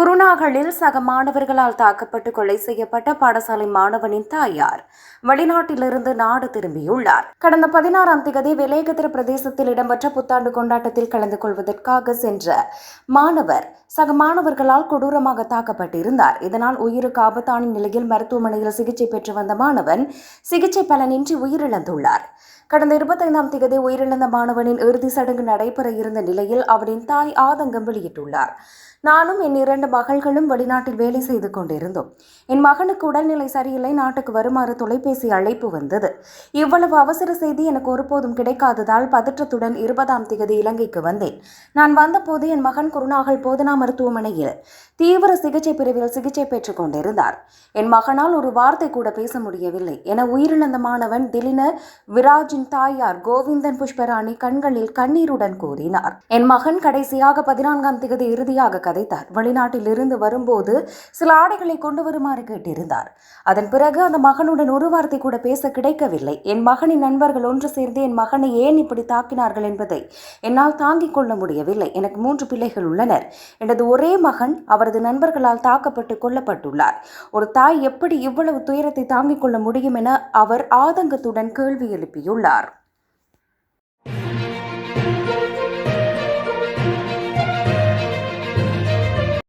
குருநாகலில் சக மாணவர்களால் தாக்கப்பட்டு கொலை செய்யப்பட்ட பாடசாலை மாணவனின் தாயார். வெளிநாட்டிலிருந்து நாடு திரும்பியுள்ளார். கடந்த பதினாறாம் தேதி விலேகத்திர பிரதேசத்தில் இடம்பெற்ற புத்தாண்டு கொண்டாட்டத்தில் கலந்து கொள்வதற்காக சென்ற மாணவர் சக மாணவர்களால் கொடூரமாக தாக்கப்பட்டிருந்தார். இதனால் உயிருக்கு ஆபத்தான நிலையில் மருத்துவமனையில் சிகிச்சை பெற்று வந்த மாணவன் சிகிச்சை பலனின்றி உயிரிழந்துள்ளார். கடந்த இருபத்தைந்தாம் தேதி உயிரிழந்த மாணவனின் இறுதி சடங்கு நடைபெற இருந்த நிலையில் அவரின் தாய் ஆதங்கம் வெளியிட்டுள்ளார். நானும் என் இரண்டு மகள்களும் வெளிநாட்டில் வேலை செய்து கொண்டிருந்தோம். என் மகனுக்கு உடல்நிலை சரியில்லை நாட்டுக்கு வருமாறு தொலைபேசி அழைப்பு வந்தது. இவ்வளவு அவசர செய்தி எனக்கு ஒருபோதும் கிடைக்காததால் பதற்றத்துடன் இருபதாம் தேதி இலங்கைக்கு வந்தேன். நான் வந்தபோது என் மகன் குருநாகல் போதனா மருத்துவமனையில் தீவிர சிகிச்சை பிரிவில் சிகிச்சை பெற்றுக் கொண்டிருந்தார். என் மகனால் ஒரு வார்த்தை கூட பேச முடியவில்லை. என உயிரிழந்த மாணவன் திலின ராஜின் தாயார் கோவிந்தன் புஷ்பராணி கண்களில் கண்ணீருடன் கூறினார். என் மகன் கடைசியாக பதினான்காம் திகதி இறுதியாக கதைத்தார். வெளிநாட்டில் இருந்து வரும்போது சில ஆடைகளை கொண்டு வருமாறு கேட்டிருந்தார். அதன் பிறகு அந்த மகனுடன் ஒரு வார்த்தை கூட பேச கிடைக்கவில்லை. என் மகனின் நண்பர்கள் ஒன்று சேர்ந்து என் மகனை ஏன் இப்படி தாக்கினார்கள் என்பதை என்னால் தாங்கிக் கொள்ள முடியவில்லை. எனக்கு மூன்று பிள்ளைகள் உள்ளனர். எனது ஒரே மகன் அவரது நண்பர்களால் தாக்கப்பட்டு கொல்லப்பட்டுள்ளார். ஒரு தாய் எப்படி இவ்வளவு துயரத்தை தாங்கிக் கொள்ள முடியும் என அவர் ஆதங்கத்துடன் கேள்வி எழுப்பியுள்ளார். dar.